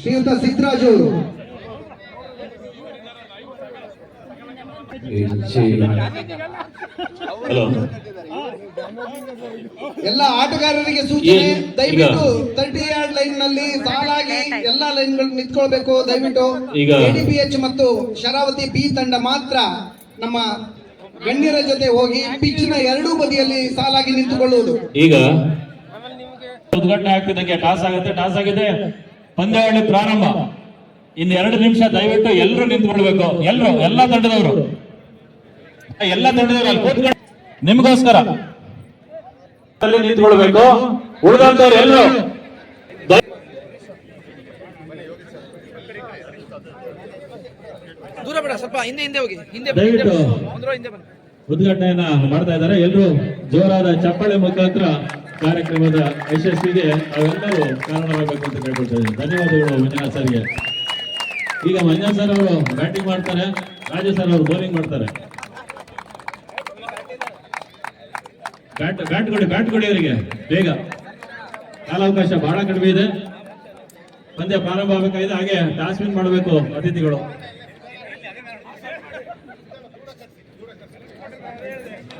ಶ್ರೀಯುತ ಸಿದ್ದರಾಜು ಅವರು. ಎಲ್ಲ ಆಟಗಾರರಿಗೆ ಸೂಚನೆ ದಯವಿಟ್ಟು ತರ್ಟಿ ಯಾರ್ಡ್ ಲೈನ್ನಲ್ಲಿ ಸಾಲಾಗಿ ಎಲ್ಲಾ ಲೈನ್ಗಳು ನಿಂತ್ಕೊಳ್ಬೇಕು. ದಯವಿಟ್ಟು ಈಗ- ಎಡಿಬಿಎಚ್ ಮತ್ತು ಶರಾವತಿ ಬಿ ತಂಡ ಮಾತ್ರ ನಮ್ಮ ಗಣ್ಯರ ಜೊತೆ ಹೋಗಿ ಪಿಚ್ನ ಎರಡೂ ಬದಿಯಲ್ಲಿ ಸಾಲಾಗಿ ನಿಂತುಕೊಳ್ಳುವುದು. ಈಗ? ಉದ್ಘಾಟನೆ ಆಗ್ತಿದ್ದಂಗೆ ಟಾಸ್ ಆಗುತ್ತೆ ಟಾಸ್ ಆಗಿದೆ. ಪಂದ್ಯಾವಳಿ ಪ್ರಾರಂಭ. ಇನ್ನು ಎರಡು ನಿಮಿಷ ದಯವಿಟ್ಟು ಎಲ್ಲರೂ ನಿಂತ್ಕೊಳ್ಬೇಕು ಎಲ್ಲರೂ ಎಲ್ಲಾ ತಂಡದವರು. ಎಲ್ಲ ತಂಡದವರು ಅಲ್ಲಿ ಕೂತ್ಕೊಂಡು. ನಿಮಗೋಸ್ಕರ. ಅಲ್ಲಿ ನಿಂತ್ಕೊಳ್ಬೇಕು ಉಳಿದಂತವ್ರು ಎಲ್ಲರೂ ದೂರ ಬೇಡ ಸ್ವಲ್ಪ ಹಿಂದೆ ಹಿಂದೆ ಹೋಗಿ. ಹಿಂದೆ ದಯವಿಟ್ಟು ಉದ್ಘಾಟನೆಯನ್ನ ಮಾಡ್ತಾ ಇದ್ದಾರೆ. ಎಲ್ಲರೂ ಜೋರಾದ ಚಪ್ಪಾಳೆ ಮುಖಾಂತರ ಕಾರ್ಯಕ್ರಮದ ಯಶಸ್ವಿಗೆ ಅವೆಲ್ಲವೂ ಕಾರಣವಾಗಬೇಕು ಅಂತ ಕೇಳ್ಕೊಳ್ತಾ ಇದ್ದೀನಿ. ಧನ್ಯವಾದಗಳು ಮಂಜುನಾಥ್ ಸರ್ಗೆ. ಈಗ ಮಂಜುನಾಥ್ ಸರ್ ಅವರು ಬ್ಯಾಟಿಂಗ್ ಮಾಡ್ತಾರೆ ರಾಜು ಸರ್ ಅವರು ಬೌಲಿಂಗ್ ಮಾಡ್ತಾರೆ. ಬ್ಯಾಟ್ ಬ್ಯಾಟ್ ಕೊಡಿ ಬ್ಯಾಟ್ ಕೊಡಿ ಅವರಿಗೆ, ಬೇಗ. ಕಾಲಾವಕಾಶ ಬಹಳ ಕಡಿಮೆ ಇದೆ. ಪಂದ್ಯ ಪ್ರಾರಂಭ ಆಗಬೇಕಾಗಿದೆ, ಹಾಗೆ ಟಾಸ್ ವಿನ್ ಮಾಡಬೇಕು ಅತಿಥಿಗಳು.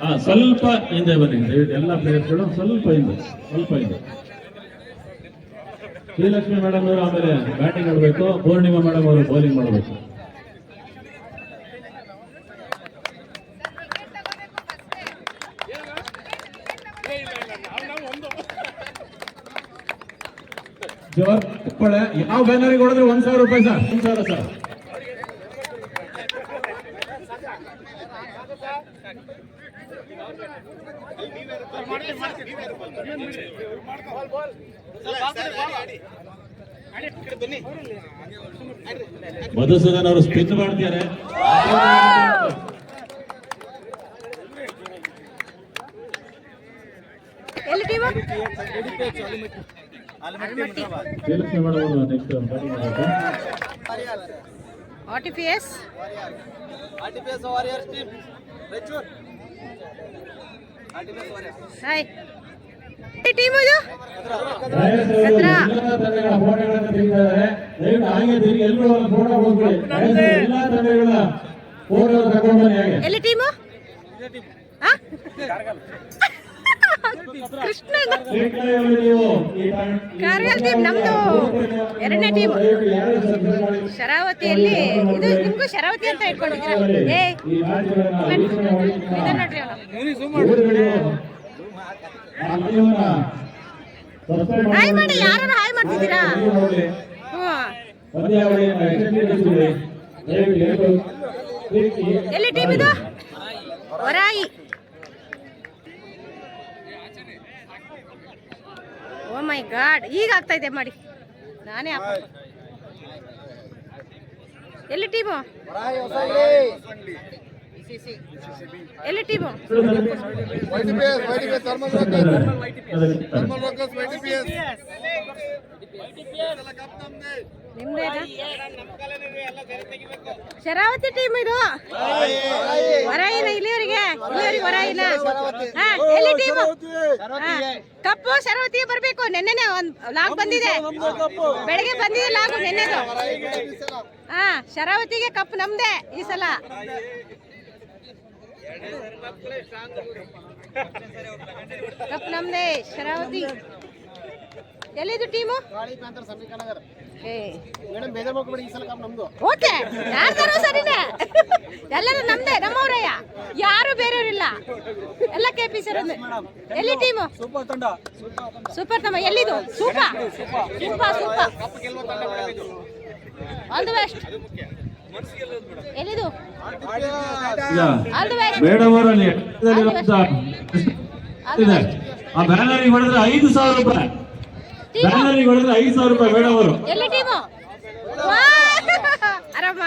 ಹಾ ಸ್ವಲ್ಪ ಹಿಂದೆ ಬನ್ನಿ. ಎಲ್ಲ ಪ್ಲೇಯರ್ಸ್ಗಳು ಸ್ವಲ್ಪ ಹಿಂದೆ ಸ್ವಲ್ಪ ಹಿಂದೆ. ಶ್ರೀಲಕ್ಷ್ಮಿ ಮೇಡಮ್ ಅವರು ಆಮೇಲೆ ಬ್ಯಾಟಿಂಗ್ ಆಡಬೇಕು. ಪೂರ್ಣಿಮಾ ಮೇಡಮ್ ಅವರು ಬೌಲಿಂಗ್ ಮಾಡಬೇಕು. ಜೋರ್. ಯಾವ ಬ್ಯಾನರಿಗೆ ಹೊಡೆದ್ರೆ ಒಂದ್ ಸಾವಿರ ರೂಪಾಯಿ ಸರ್? ಒಂದ್ ಸಾವಿರ ಸರ್. ಮಧುಸೂದನ್ ಅವರು ಸ್ಪಿನ್ ಮಾಡ್ತಿದ್ದಾರೆ. ಆರ್ಟಿಫಿಎಸ್ RTPS warriors team Raichur hi team ಇದು ಹತ್ರ. ಎಲ್ಲಿ ಟೀಮು ಕೃಷ್ಣ ಶ್ರೀಕಲೆಯಲ್ಲಿ ನೀವು ಈ ತ- ಕಾರ್ಗಲ್ ಟೀಮ್ ನಮ್ದು ಎರಡನೇ ಟೀಮ್. ಶರಾವತಿಯಲ್ಲಿ ಇದು ನಿಮ್ಗೂ ಶರಾವತಿ ಅಂತ ಇಟ್ಕೊಂಡಿದ್ದೀರಾ? ಏ ನೋಡ್ರಿ ಹಾಯ್ ಮಾಡಿ. ಯಾರು ಹಾಯ್ ಮಾಡ್ತಿದ್ದೀರಾ? ಎಲ್ಲಿ ಟೀಮ್ ಇದು? ವರಾಯಿ ಮೈ ಗಾಡ್ ಈಗ ಆಗ್ತಾ ಇದೆ ಮಾಡಿ. ನಾನೇ ಅಪ್ಪ ಎಲ್ಲಿ ಟೀಮು? ಎಲ್ಲಿ ಟೀಮು? ಶರಾವತಿ ಟೀಮ್ ಇದು? ಹೊರಾಯಿನ ಇಲ್ಲಿಯವರಿಗೆ ಇಲ್ಲಿಯವರಿಗೆ ಹೊರಾಯಿನ ಹಾ ಎಲ್ಲಿ ಟೀಮ್ ಕಪ್ಪು ಶರಾವತಿ ಬರ್ಬೇಕು. ನೆನ್ನೆನೆ ಒಂದ್ ಲಾಗ್ ಬಂದಿದೆ. ಬೆಳಗ್ಗೆ ಬಂದಿದೆ ಲಾಗು ನೆನ್ನೆದು. ಹಾ ಶರಾವತಿಗೆ ಕಪ್ ನಮ್ದೆ ಈ ಸಲ. ಕಪ್ ನಮ್ದೆ ಶರಾವತಿ. ಎಲ್ಲಿದು ಟೀಮು? ಏ. ಮೇಡಮ್ ಬೇಜಾರ್ ಮಾಡ್ಕೊಬೇಡಿ ಈ ಸಲ ಕಪ್ ನಮ್ದು. ಓಕೆ. ಯಾರ್ದಾರು ಸರಿನೇ? ಎಲ್ಲರೂ ನಮ್ದೇ ನಮ್ಮವರಯ್ಯ. ಯಾರು ಬೇರೆಯವರಿಲ್ಲ ಎಲ್ಲ ಕೆ ಪಿ ಸರ್ ಎಲ್ಲಿ ಟೀಮು? ಸೂಪರ್ ತಂಡ. ಸೂಪರ್ ತಮ್ಮ ಎಲ್ಲಿದು? ಸೂಪ? ಸೂಪ ಸೂಪ. ಆಲ್ ದಿ ಬೆಸ್ಟ್ ಎಲ್ಲಿದು? ಆಲ್ ದಿ ಬೆಸ್ಟ್ ಮೇಡಮ್ ಅವರಲ್ಲಿ ಆ ಬ್ಯಾನರ್ ಹೊಡೆದ್ರೆ ಐದು ಸಾವಿರ ರೂಪಾಯಿ. ಟೀಮು ಬ್ಯಾನರ್ ಹೊಡೆದ್ರೆ ಐದು ಸಾವಿರ ರೂಪಾಯಿ ಮೇಡಮ್ ಅವರು. ಎಲ್ಲಿ ಟೀಮು ಆರಾಮ.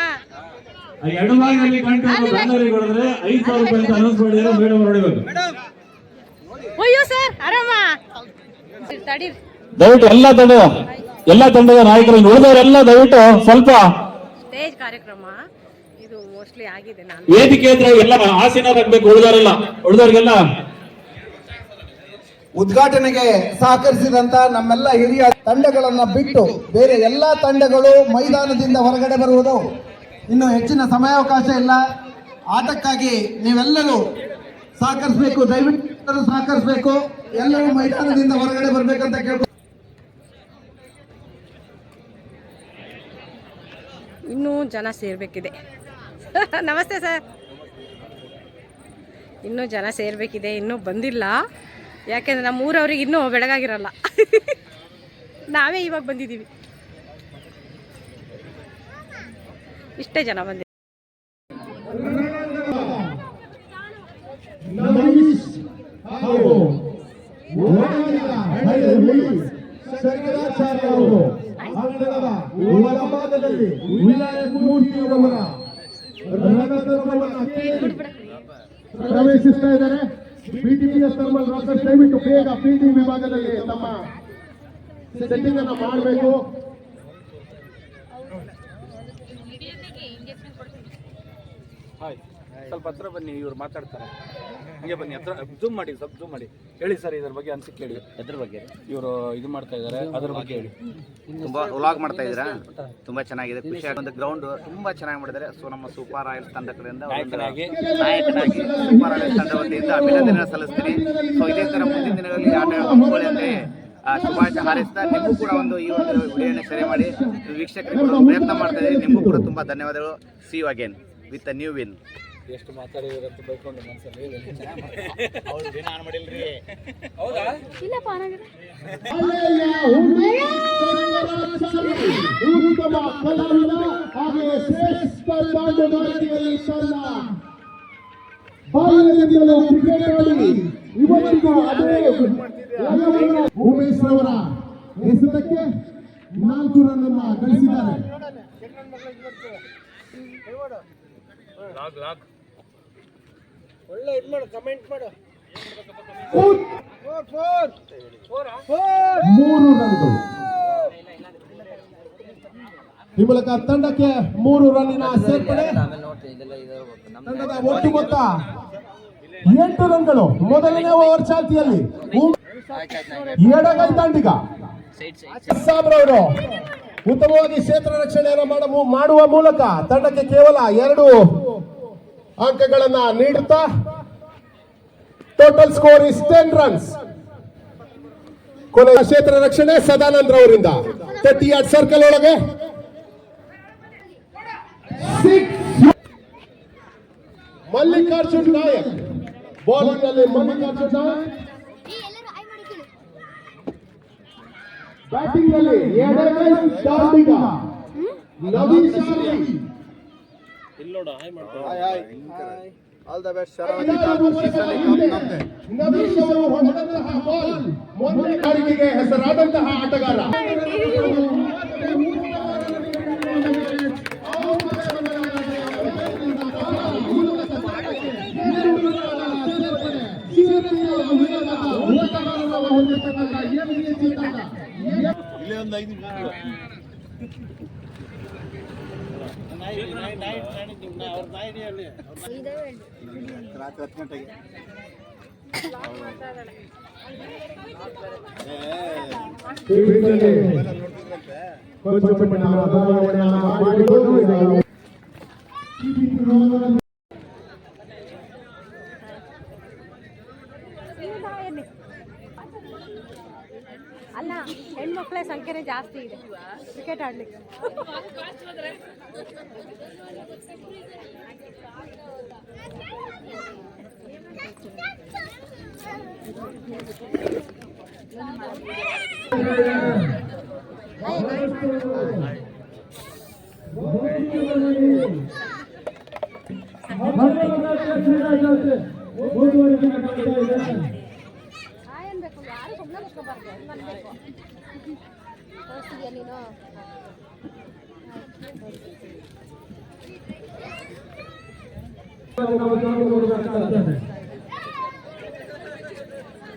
ಆ ಎಡಭಾಗದಲ್ಲಿ ಕಾಣ್ತಿರೋ ಬ್ಯಾನರ್ ಹೊಡೆದ್ರೆ ಐದು ಸಾವಿರ ರೂಪಾಯಿ ಅಂತ ಅನೌನ್ಸ್ ಮಾಡಿದ್ರೆ ಮೇಡಮ್ ಅವರು ಹೊಡಿಬೇಕು ಸರ್ ಆರಾಮ. ತಡೀರಿ. ದಯವಿಟ್ಟು ಎಲ್ಲ ತಂಡ ಎಲ್ಲ ತಂಡದ ನಾಯಕರು ಉಳಿದವರೆಲ್ಲ ದಯವಿಟ್ಟು ಸ್ವಲ್ಪ ಸ್ಟೇಜ್ ಕಾರ್ಯಕ್ರಮ ಇದು ಮೋಸ್ಟ್ಲಿ ಆಗಿದೆ. ನಾನು ವೇದಿಕೆ ಹತ್ರ ಎಲ್ಲ ಆಸೀನರಾಗಬೇಕು ಉಳಿದವರೆಲ್ಲ ಉಳಿದವರಿಗೆಲ್ಲ ಉದ್ಘಾಟನೆಗೆ ಸಹಕರಿಸಿದಂತ ನಮ್ಮೆಲ್ಲ ಹಿರಿಯ ತಂಡಗಳನ್ನ ಬಿಟ್ಟು ಬೇರೆ ಎಲ್ಲಾ ತಂಡಗಳು ಮೈದಾನದಿಂದ ಹೊರಗಡೆ ಬರುವುದು ಇನ್ನು ಹೆಚ್ಚಿನ ಸಮಯಾವಕಾಶ ಇಲ್ಲ. ಆಟಕ್ಕಾಗಿ ನೀವೆಲ್ಲರೂ ಸಹಕರಿಸಬೇಕು, ದಯವಿಟ್ಟು ಸಹಕರಿಸಬೇಕು. ಎಲ್ಲರೂ ಮೈದಾನದಿಂದ ಹೊರಗಡೆ ಬರ್ಬೇಕಂತ ಕೇಳ್ಕೊ ಇನ್ನೂ ಜನ ಸೇರ್ಬೇಕಿದೆ. ನಮಸ್ತೆ ಸರ್. ಇನ್ನೂ ಜನ ಸೇರ್ಬೇಕಿದೆ, ಇನ್ನೂ ಬಂದಿಲ್ಲ. ಯಾಕೆಂದ್ರೆ ನಮ್ಮ ಊರವ್ರಿಗೆ ಇನ್ನೂ ಬೆಳಗಾಗಿರಲ್ಲ. ನಾವೇ ಇವಾಗ ಬಂದಿದ್ದೀವಿ. ಇಷ್ಟೇ ಜನ ಬಂದಿದೆ ನಮೀಶ್ ಹಾಗೂ ಓಣಾಡಿನ ಹಳ್ಳಿ ಶಂಕರಾಚಾರ್ಯ ಅವರು ಅಂಗಳದ ಒಳಭಾಗದಲ್ಲಿ ವಿನಾಯಕ ಮೂರ್ತಿಯವರ ರಣಧರ್ಮವನ್ನು ಕೇಳಿ ಪ್ರವೇಶಿಸ್ತಾ ಇದ್ದಾರೆ. ಬಿಟಿಪಿಎಸ್ ಥರ್ಮಲ್ ರಾಕರ್ಸ್ ದಯವಿಟ್ಟು ಬೇಗ ಪಿಟಿ ವಿಭಾಗದಲ್ಲಿ ತಮ್ಮ ಸೆಟ್ಟಿಂಗ್ ಅನ್ನ ಮಾಡಬೇಕು ಸ್ವಲ್ಪ ಹತ್ರ ಬನ್ನಿ ಇವ್ರು ಮಾತಾಡ್ತಾರೆ. ಹಂಗೆ ಬನ್ನಿ ಹತ್ರ ಜೂಮ್ ಮಾಡಿ ಸ್ವಲ್ಪ ಜೂಮ್ ಮಾಡಿ. ಹೇಳಿ ಸರ್ ಇದ್ರ ಬಗ್ಗೆ ಅನ್ಸಿಕೆ ಹೇಳಿ. ಎದ್ರ ಬಗ್ಗೆ? ಇವರು ಇದು ಮಾಡ್ತಾ ಇದ್ದಾರೆ ಅದ್ರ ಬಗ್ಗೆ ಹೇಳಿ. ತುಂಬಾ ವ್ಲಾಗ್ ಮಾಡ್ತಾ ಇದ್ದೀರಾ? ತುಂಬಾ ಚೆನ್ನಾಗಿದೆ ಖುಷಿ ಒಂದು ಗ್ರೌಂಡ್ ತುಂಬಾ ಚೆನ್ನಾಗಿ ಮಾಡಿದ್ದಾರೆ. ಸೊ ನಮ್ಮ ಸೂಪರ್ ರಾಯಲ್ಸ್ ತಂಡ ಕಡೆಯಿಂದ ನಾಯಕನಾಗಿ. ನಾಯಕನಾಗಿ ಸೂಪರ್ ರಾಯಲ್ಸ್ ತಂಡ ವತಿಯಿಂದ ಅಭಿನಂದನೆ ಸಲ್ಲಿಸ್ತೀನಿ. ಸೊ ಇದೇ ತರ ಮುಂದಿನ ದಿನಗಳಲ್ಲಿ ಆಟ ಹಮ್ಮಿಕೊಳ್ಳಿ ಆ, ಶುಭಾಶಯ ಹಾರೈಸ್ತಾ ನಿಮಗೂ ಕೂಡ ಒಂದು ಈ ಒಂದು ವಿಡಿಯೋನ ಶೇರ್ ಮಾಡಿ. ವೀಕ್ಷಕರಿಗೆ ಪ್ರಯತ್ನ ಮಾಡ್ತಾ ಇದ್ದೀನಿ. ನಿಮಗೂ ಕೂಡ ತುಂಬಾ ಧನ್ಯವಾದಗಳು. See you again with a new win ಎಷ್ಟು ಮಾತಾಡಿದ್ರಂತ ಅಂತ ಬೈಕೊಂಡು ಮನಸ್ಸಲ್ಲಿ ಹೌದಾ ಉತ್ತಮ ಕಲಾವಿದ ಹಾಗೆ ಶ್ರೇಷ್ಠ ದಾಂಡುಗಾರಿಕೆಯಲ್ಲಿ ತನ್ನ ಬಾಲ್ಯದಿಂದಲೂ ಕ್ರಿಕೆಟ್ ಆಡಿ ಇವತ್ತಿಗೂ ಅದೇ ಲಯವನ್ನು ಉಮೇಶ್ ರವರ ಎಸೆತಕ್ಕೆ ನಾಲ್ಕು ರನ್ ಅನ್ನ ಮಾಡು ಮೂರು ರನ್ಗಳು. ಈ ಮೂಲಕ ತಂಡಕ್ಕೆ ಮೂರು ರನ್ನಿನ ಸೇರ್ಪಡೆ. ತಂಡದ ಒಟ್ಟು ಮೊತ್ತ ಎಂಟು ರನ್ಗಳು. ಮೊದಲನೇ ಓವರ್ ಚಾಲ್ತಿಯಲ್ಲಿ. ಎಡಗೈ ತಂಡಿಗ ಸಾಬ್ರವರು ಉತ್ತಮವಾಗಿ ಕ್ಷೇತ್ರ ರಕ್ಷಣೆಯನ್ನು ಮಾಡ- ಮಾಡುವ ಮೂಲಕ ತಂಡಕ್ಕೆ ಕೇವಲ ಎರಡು ಅಂಕಗಳನ್ನ ನೀಡುತ್ತಾ? Total score is ten runs ಕೊನೆಯ ಕ್ಷೇತ್ರ ರಕ್ಷಣೆ ಸದಾನಂದ್ ರವರಿಂದ. ತರ್ಟಿ ಯಾರ್ಡ್ ಸರ್ಕಲ್ ಒಳಗೆ. ಮಲ್ಲಿಕಾರ್ಜುನ್ ನಾಯಕ್. ಬೌಲಿಂಗ್ ಅಲ್ಲಿ ಮಲ್ಲಿಕಾರ್ಜುನ್ ನಾಯಕ್. ಬ್ಯಾಟಿಂಗ್ ಅಲ್ಲಿ Naveen ದಾಂಡಿಗ Navish hi all the best Navish ಅವರು ಹೊಡೆದಂತಹ ಬಾಲ್ ಹೆಸರಾದಂತಹ ಆಟಗಾರ ಕೊಂಚ ಬದಲಾವಣೆಯನ್ನು ಮಾಡಿಕೊಂಡು ಕೊಂಚ ಹೆಣ್ಮಕ್ಳ ಸಂಖ್ಯೆನೇ ಜಾಸ್ತಿ ಇದೆ ಕ್ರಿಕೆಟ್ ಆಡ್ಲಿಕ್ಕೆ ಹಾಯ್ ಅನ್ಬೇಕು ಯಾರು ಸುಮ್ಮನೆ ಕೂತ್ಕೋಬಾರ್ದು ತೋರಿಸ್ತಿದ್ಯಾ ನೀನು?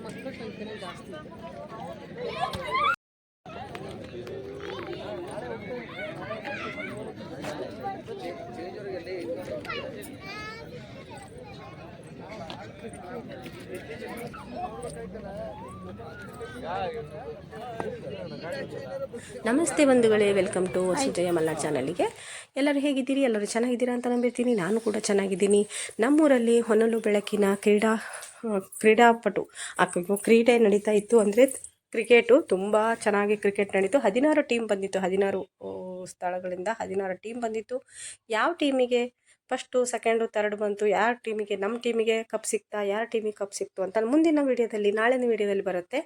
ಮಕ್ಕಳ ಸಂಖ್ಯೆನೇ ಜಾಸ್ತಿ. ಇದೆ ನಮಸ್ತೆ ಬಂಧುಗಳೇ, ವೆಲ್ಕಮ್ ಟು ಸುಜಯ ಮಲ್ನಾಡ್ ಚಾನಲ್ಗೆ. ಎಲ್ಲರೂ ಹೇಗಿದ್ದೀರಿ? ಎಲ್ಲರೂ ಚೆನ್ನಾಗಿದ್ದೀರಾ ಅಂತ ನಂಬಿರ್ತೀನಿ. ನಾನು ಕೂಡ ಚೆನ್ನಾಗಿದ್ದೀನಿ. ನಮ್ಮೂರಲ್ಲಿ ಹೊನಲು ಬೆಳಕಿನ ಕ್ರೀಡಾ ಕ್ರೀಡಾಪಟು, ಆ, ಕ್ರೀಡೆ ನಡೀತಾ ಇತ್ತು ಅಂದರೆ ಕ್ರಿಕೆಟು ತುಂಬ ಚೆನ್ನಾಗಿ ಕ್ರಿಕೆಟ್ ನಡೀತು. ಹದಿನಾರು ಟೀಮ್ ಬಂದಿತ್ತು. ಹದಿನಾರು ಸ್ಥಳಗಳಿಂದ ಹದಿನಾರು ಟೀಮ್ ಬಂದಿತ್ತು. ಯಾವ ಟೀಮಿಗೆ? ಫಸ್ಟು, ಸೆಕೆಂಡು ತರ್ಡ್ ಬಂತು. ಯಾರ ಟೀಮಿಗೆ ನಮ್ಮ ಟೀಮಿಗೆ ಕಪ್ ಸಿಕ್ತಾ, ಯಾರ ಟೀಮಿಗೆ ಕಪ್ ಸಿಕ್ತು ಅಂತ ಮುಂದಿನ ವಿಡಿಯೋದಲ್ಲಿ, ನಾಳಿನ ವಿಡಿಯೋದಲ್ಲಿ ಬರುತ್ತೆ.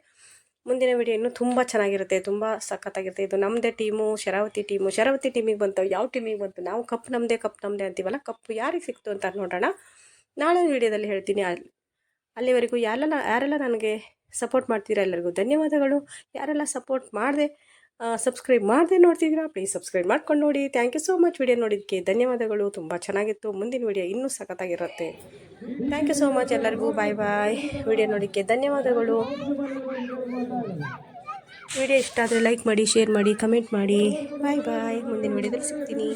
ಮುಂದಿನ ವಿಡಿಯೋ ಇನ್ನೂ ತುಂಬ ಚೆನ್ನಾಗಿರುತ್ತೆ, ತುಂಬ ಸಖತ್ತಾಗಿರುತ್ತೆ. ಇದು ನಮ್ಮದೇ ಟೀಮು, ಶರಾವತಿ ಟೀಮು. ಶರಾವತಿ ಟೀಮಿಗೆ ಬಂತು, ಯಾವ ಟೀಮಿಗೆ ಬಂತು? ನಾವು ಕಪ್ ನಮ್ಮದೇ ಕಪ್ ನಮ್ಮದೇ ಅಂತೀವಲ್ಲ, ಕಪ್ ಯಾರಿಗೆ ಸಿಕ್ತು ಅಂತ ನೋಡೋಣ. ನಾಳೆ ವಿಡಿಯೋದಲ್ಲಿ ಹೇಳ್ತೀನಿ. ಅಲ್ಲಿ ಅಲ್ಲಿವರೆಗೂ ಯಾರೆಲ್ಲ ಯಾರೆಲ್ಲ ನನಗೆ ಸಪೋರ್ಟ್ ಮಾಡ್ತೀರಾ ಎಲ್ಲರಿಗೂ ಧನ್ಯವಾದಗಳು. ಯಾರೆಲ್ಲ ಸಪೋರ್ಟ್ ಮಾಡದೆ ಸಬ್ಸ್ಕ್ರೈಬ್ ಮಾಡದೆ ನೋಡ್ತಿದ್ದೀರಾ ಪ್ಲೀಸ್ ಸಬ್ಸ್ಕ್ರೈಬ್ ಮಾಡ್ಕೊಂಡು ನೋಡಿ. Thank you so much video ನೋಡಿದ್ದಕ್ಕೆ ಧನ್ಯವಾದಗಳು. ತುಂಬ ಚೆನ್ನಾಗಿತ್ತು. ಮುಂದಿನ ವಿಡಿಯೋ ಇನ್ನೂ ಸಖತ್ತಾಗಿರುತ್ತೆ. ಥ್ಯಾಂಕ್ ಯು ಸೋ ಮಚ್ ಎಲ್ಲರಿಗೂ. ಬಾಯ್ ಬಾಯ್ ವಿಡಿಯೋ ನೋಡಿದ್ದಕ್ಕೆ ಧನ್ಯವಾದಗಳು. ವಿಡಿಯೋ ಇಷ್ಟ ಆದರೆ ಲೈಕ್ ಮಾಡಿ ಶೇರ್ ಮಾಡಿ ಕಮೆಂಟ್ ಮಾಡಿ. ಬಾಯ್ ಬಾಯ್ ಮುಂದಿನ ವಿಡಿಯೋದಲ್ಲಿ ಸಿಗ್ತೀನಿ.